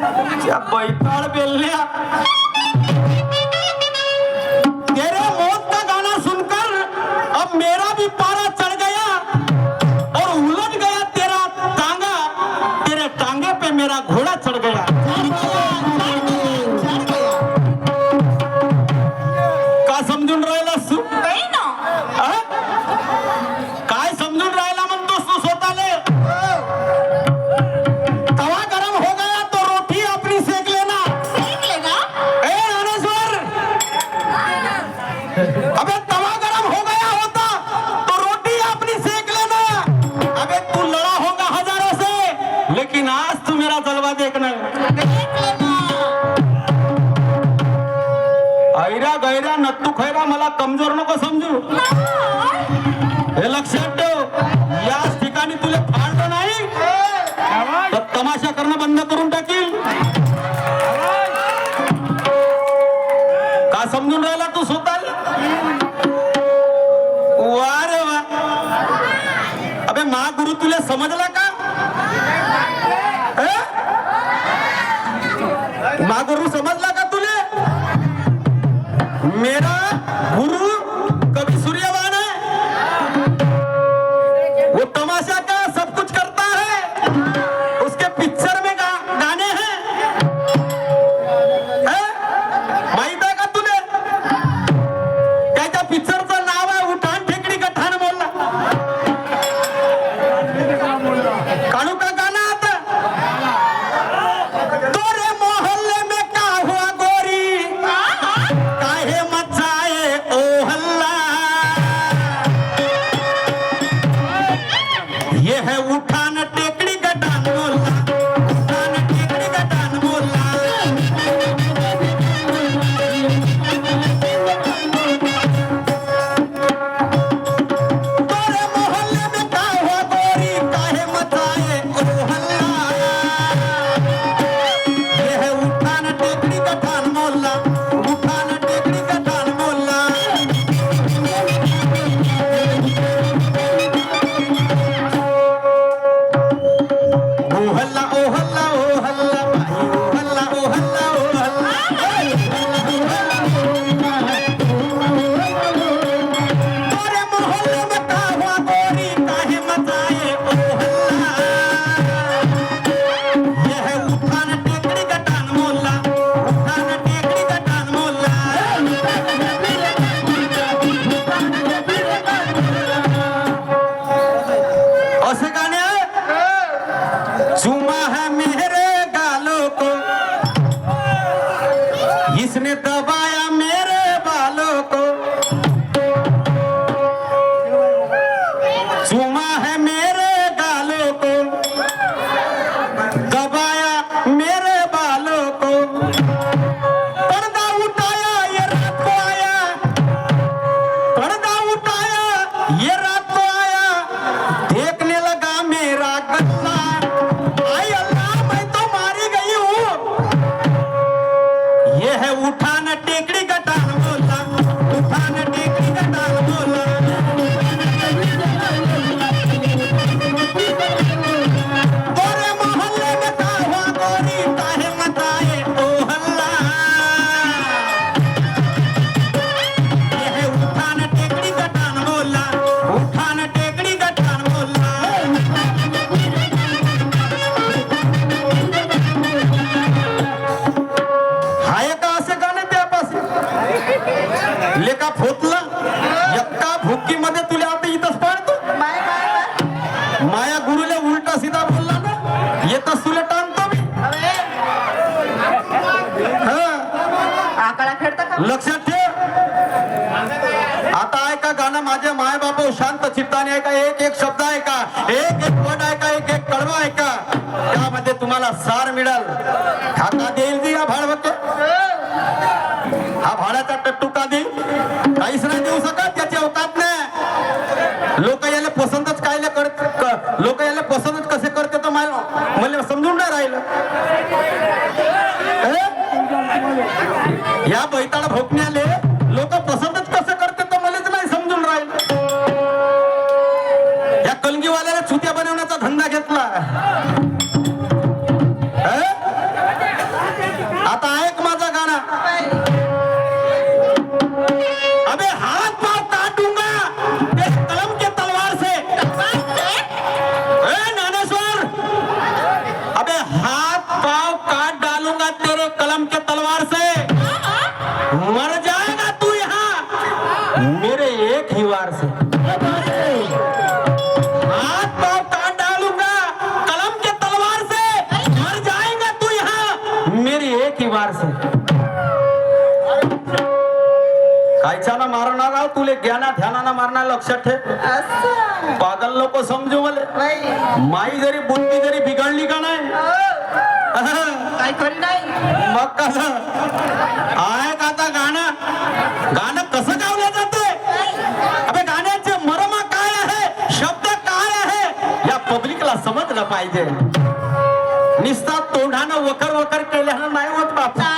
क्या बैताड़ तेरे मौत का गाना सुनकर अब मेरा भी पारा चढ़ गया और उलझ गया तेरा टांगा तेरे टांगे पे मेरा घोड़ा अबे तवा गरम हो गया होता तो रोटी अपनी सेक लेना। अबे तू लड़ा होगा हजारों से लेकिन आज तू मेरा जलवा देखना। ऐरा गैरा नत्तू खैरा मला कमजोर नको समजू। हे लक्षात ठेव याच ठिकाणी तुला फाडलं नाही तर तमाशा करणं बंद करून ना गुरु तुला समजला का? ना गुरु समजला का तुले? मेरा गुरु कभी सूर्यवा ये है उठा তবায় আমি लक्षात ठेव. आता ऐका गाणं माझ्या माय बाप शांत चित्ताने ऐका. एक एक शब्द ऐका. एक एक पद ऐका. एक एक कडवा ऐका. त्यामध्ये तुम्हाला सार मिळाल. खाता देईल दे या भाडवत. हा भाड्याचा टट्टू का देईल. काहीच नाही देऊ शकत त्याची अवकात नाही. लोक याला पसंतच कायले करत लोक याला पसंतच कसे करते तर मला समजून नाही राहिलं. या बैताळ भोकण्याले मेरे एक ही वार से हाथ पाव काट डालूंगा कलम के तलवार से मर जाएगा तू यहाँ। मेरी एक ही वार से कायच्यानं मारणार आहो तुले ज्ञाना ध्यानानं मारणार लक्षात ठेव. पागल लोक समजू मले. माई जरी बुद्धी जरी बिघडली का नाही? हो, काय करी नाही. मग कसं? आहे का पब्लिकला समजलं पाहिजे. निस्ता तोंडानं वखर वखर केल्यानं नाही होत बाप.